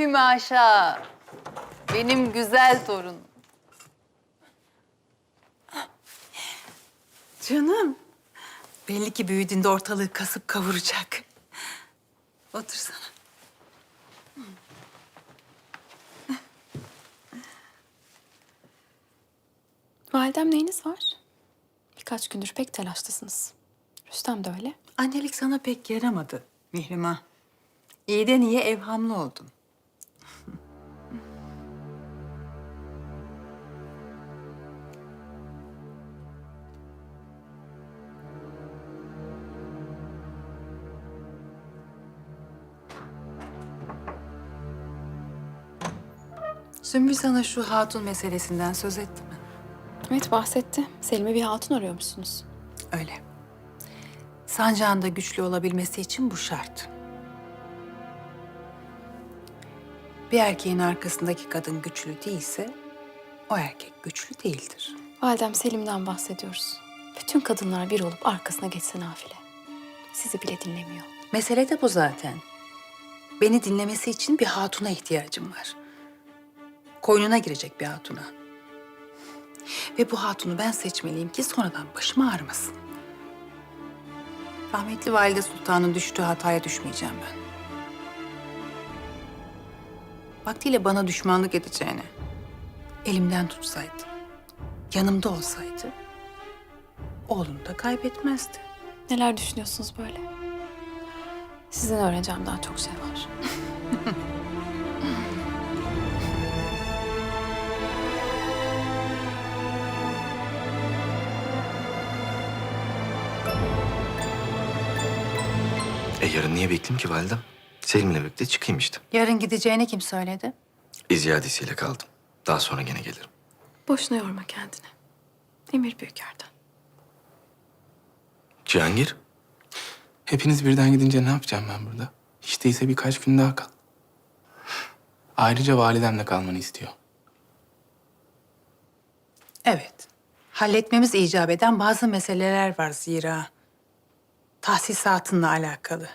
Hümaşa. Benim güzel torunum. Canım. Belli ki büyüdüğünde ortalığı kasıp kavuracak. Otursana. Validem neyiniz var? Birkaç gündür pek telaşlısınız. Rüstem de öyle. Annelik sana pek yaramadı Mihrimah. İyiden iyiye evhamlı oldun. Sümbül sana şu hatun meselesinden söz etti mi? Evet bahsetti. Selim'e bir hatun arıyormuşsunuz. Öyle. Sancağın da güçlü olabilmesi için bu şart. Bir erkeğin arkasındaki kadın güçlü değilse o erkek güçlü değildir. Validem Selim'den bahsediyoruz. Bütün kadınlar bir olup arkasına geçse nafile. Sizi bile dinlemiyor. Mesele de bu zaten. Beni dinlemesi için bir hatuna ihtiyacım var. Koynuna girecek bir hatuna. Ve bu hatunu ben seçmeliyim ki sonradan başım ağrımasın. Rahmetli Valide Sultan'ın düştüğü hataya düşmeyeceğim ben. Vaktiyle bana düşmanlık edeceğine, elimden tutsaydı, yanımda olsaydı, oğlunu da kaybetmezdi. Neler düşünüyorsunuz böyle? Sizden öğreneceğim daha çok şey var. E yarın niye bekleyeyim ki validem? Selim'le birlikte çıkayım işte. Yarın gideceğini kim söyledi? İziyadesiyle kaldım. Daha sonra gene gelirim. Boşuna yorma kendini. Emir Büyüker'den. Cihangir? Hepiniz birden gidince ne yapacağım ben burada? Hiç değilse birkaç gün daha kal. Ayrıca validem de kalmanı istiyor. Evet. Halletmemiz icap eden bazı meseleler var zira. Tahsisatınla alakalı.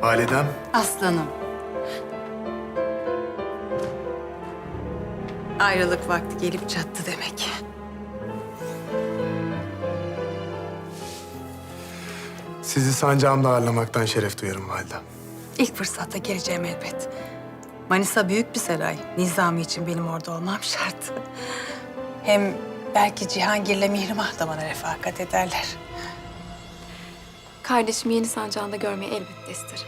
Validem, Aslanım. Ayrılık vakti gelip çattı demek. sizi sancağımda ağırlamaktan şeref duyarım validem. İlk fırsatta geleceğim elbet. Manisa büyük bir saray. Nizami için benim orada olmam şart. Hem belki Cihangir'le Mihrimah da bana refakat ederler. Kardeşimi yeni sancağında görmeyi elbette isterim.